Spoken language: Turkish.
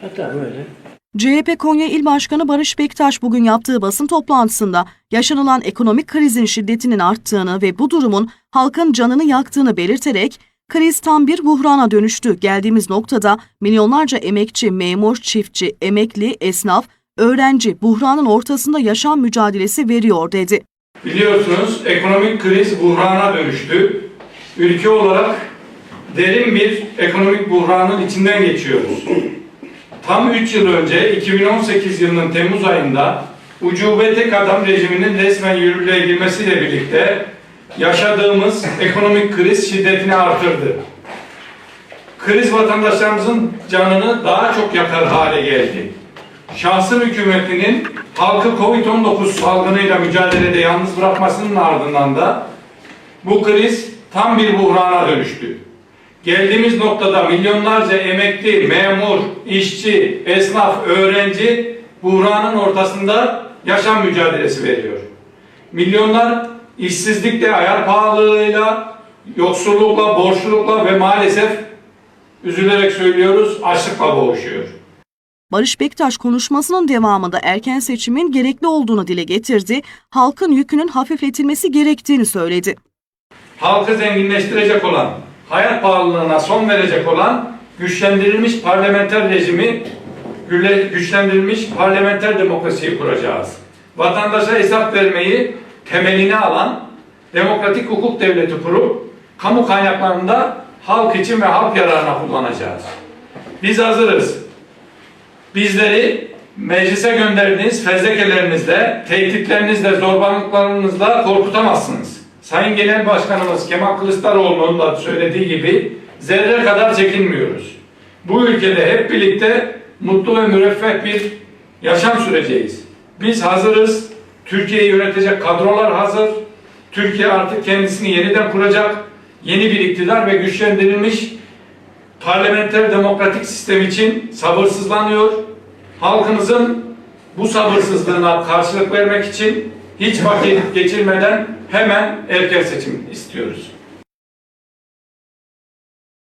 Hatta böyle. CHP Konya İl Başkanı Barış Bektaş bugün yaptığı basın toplantısında yaşanılan ekonomik krizin şiddetinin arttığını ve bu durumun halkın canını yaktığını belirterek kriz tam bir buhrana dönüştü. Geldiğimiz noktada milyonlarca emekçi, memur, çiftçi, emekli, esnaf, öğrenci buhranın ortasında yaşam mücadelesi veriyor dedi. Biliyorsunuz ekonomik kriz buhrana dönüştü. Ülke olarak derin bir ekonomik buhranın içinden geçiyoruz. Tam 3 yıl önce 2018 yılının Temmuz ayında ucube tek adam rejiminin resmen yürürlüğe girmesiyle birlikte yaşadığımız ekonomik kriz şiddetini artırdı. Kriz vatandaşlarımızın canını daha çok yakar hale geldi. Şahsın hükümetinin halkı Covid-19 salgınıyla mücadelede yalnız bırakmasının ardından da bu kriz tam bir buhrana dönüştü. Geldiğimiz noktada milyonlarca emekli, memur, işçi, esnaf, öğrenci buhranın ortasında yaşam mücadelesi veriyor. Milyonlar işsizlikle, ayar pahalılığıyla, yoksullukla, borçlulukla ve maalesef üzülerek söylüyoruz açlıkla boğuşuyor. Barış Bektaş konuşmasının devamında erken seçimin gerekli olduğunu dile getirdi, halkın yükünün hafifletilmesi gerektiğini söyledi. halkı zenginleştirecek olan, hayat pahalılığına son verecek olan güçlendirilmiş parlamenter rejimi, güçlendirilmiş parlamenter demokrasiyi kuracağız. Vatandaşa hesap vermeyi temeline alan demokratik hukuk devleti kurup kamu kaynaklarında halk için ve halk yararına kullanacağız. Biz hazırız. Bizleri meclise gönderdiğiniz fezlekelerinizle, tehditlerinizle, zorbalıklarınızla korkutamazsınız. Sayın Genel Başkanımız Kemal Kılıçdaroğlu'nun da söylediği gibi zerre kadar çekinmiyoruz. Bu ülkede hep birlikte mutlu ve müreffeh bir yaşam süreceğiz. Biz hazırız. Türkiye'yi yönetecek kadrolar hazır. Türkiye artık kendisini yeniden kuracak. Yeni bir iktidar ve güçlendirilmiş parlamenter demokratik sistem için sabırsızlanıyor. Halkımızın bu sabırsızlığına karşılık vermek için hiç vakit geçirmeden hemen erken seçim istiyoruz.